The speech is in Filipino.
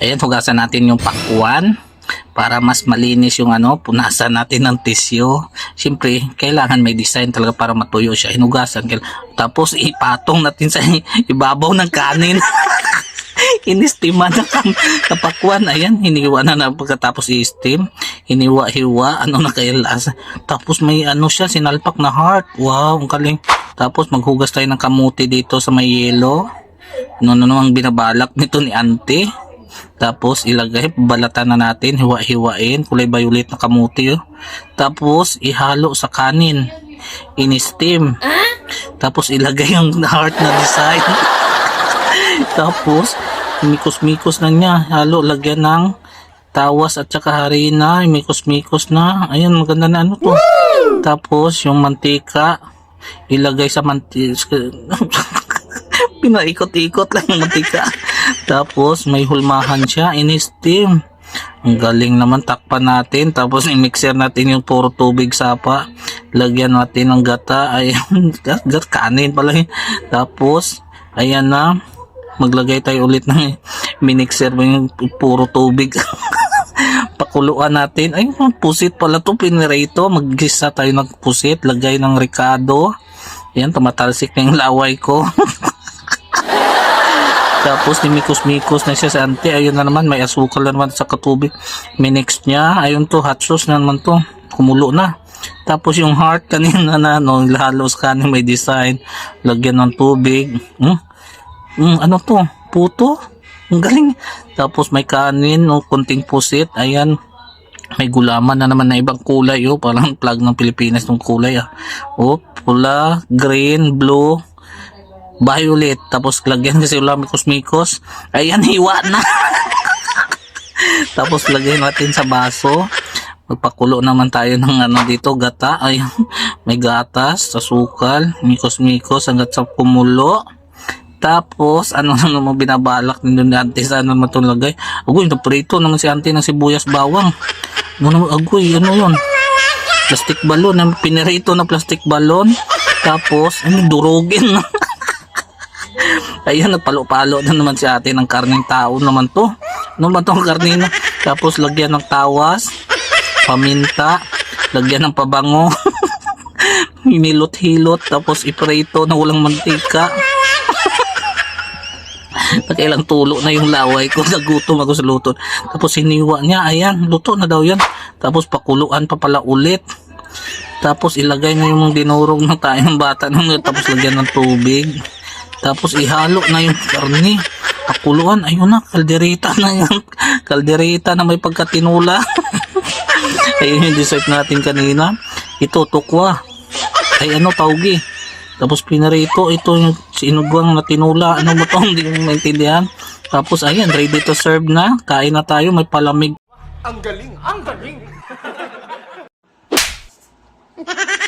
Ayan, hugasan natin yung pakwan para mas malinis yung ano, punasan natin ng tissue. Siyempre, kailangan may design talaga para matuyo siya. Hinugasan. Tapos ipatong natin sa ibabaw ng kanin. Inistima na kam kapakwan. Ayan, hiniwa na na pagkatapos i-steam. Hiniwa-hiwa. Ano na kaya lasa. Tapos may ano siya, sinalpak na heart. Wow, ang galing. Tapos maghugas tayo ng kamuti dito sa may yelo. Ano na binabalak nito ni ante. Tapos ilagay, balatan na natin, hiwa-hiwain, kulay violet na kamuti. Oh. Tapos ihalo sa kanin. In-steam. Tapos ilagay yung heart na design. Tapos mikos-mikos na niya. Halo, lagyan ng tawas at saka harina. Mikos-mikos na. Ayun, maganda na ano to. Tapos yung mantika, ilagay sa mantika. Pinaikot-ikot lang yung mantika. Tapos may hulmahan siya, in-steam. Ang galing naman, takpan natin. Tapos i-mixer natin yung puro tubig sapa. Lagyan natin ng gata. Gat, gat kanin pala yun. Tapos, ayan na. Maglagay tayo ulit ng minixer mo yung puro tubig. Pakuluan natin. Ay, pusit pala to pinirito. Maggisa tayo ng pusit. Lagay ng ricado. Ayan, tumatalsik na yung laway ko. Tapos nimikos-mikos na siya sa ante. Ayun na naman, may asukal na naman sa katubig. Minix niya. Ayun to, hot sauce na naman to. Kumulo na. Tapos yung heart kanina na, no, halos kanin may design. Lagyan ng tubig. Hmm? Hmm, ano to? Puto? Ang galing. Tapos may kanin, no, kunting pusit. Ayan. May gulaman na naman na ibang kulay. Oh, parang plug ng Pilipinas ng kulay. Ah. Oh, pula, green, blue, violet. Tapos lagyan kasi wala mikos-mikos. Ayan, hiwa na. Tapos lagyan natin sa baso. Magpakulo naman tayo ng ano dito, gata. Ayan, may gatas, asukal, mikos-mikos hanggat sa kumulo. Tapos, ano na naman binabalak nito ni ante sa ano naman itong lagay. Agoy, naprito naman si ante ng sibuyas bawang. Ano agoy, ano yun? Plastic balon, pinirito na plastic balon. Tapos, ano, durugin. Ayan, nagpalo-palo na naman si ate ng karning tao naman to. Ano ba tong karnina? Tapos lagyan ng tawas, paminta, lagyan ng pabango, hinilot-hilot, tapos iprito na walang mantika. Nagkailang tulo na yung laway ko, nagutom ako sa luto. Tapos hiniwa niya, ayan, luto na daw yan. Tapos pakuluan pa pala ulit. Tapos ilagay na yung dinurog ng tayong bata nung tapos lagyan ng tubig. Tapos ihalo na yung karne. Pakuluan, ayun na, kalderita na yan. Kalderita na may pagkatinula. ayun yung dessert natin kanina. Ito, tukwa. Ay ano, taugi. Tapos pinarito, ito yung sinugwang na tinula. Ano mo to? Hindi ko maintindihan. Tapos ayan, ready to serve na. Kain na tayo, may palamig. Ang galing! Ang galing!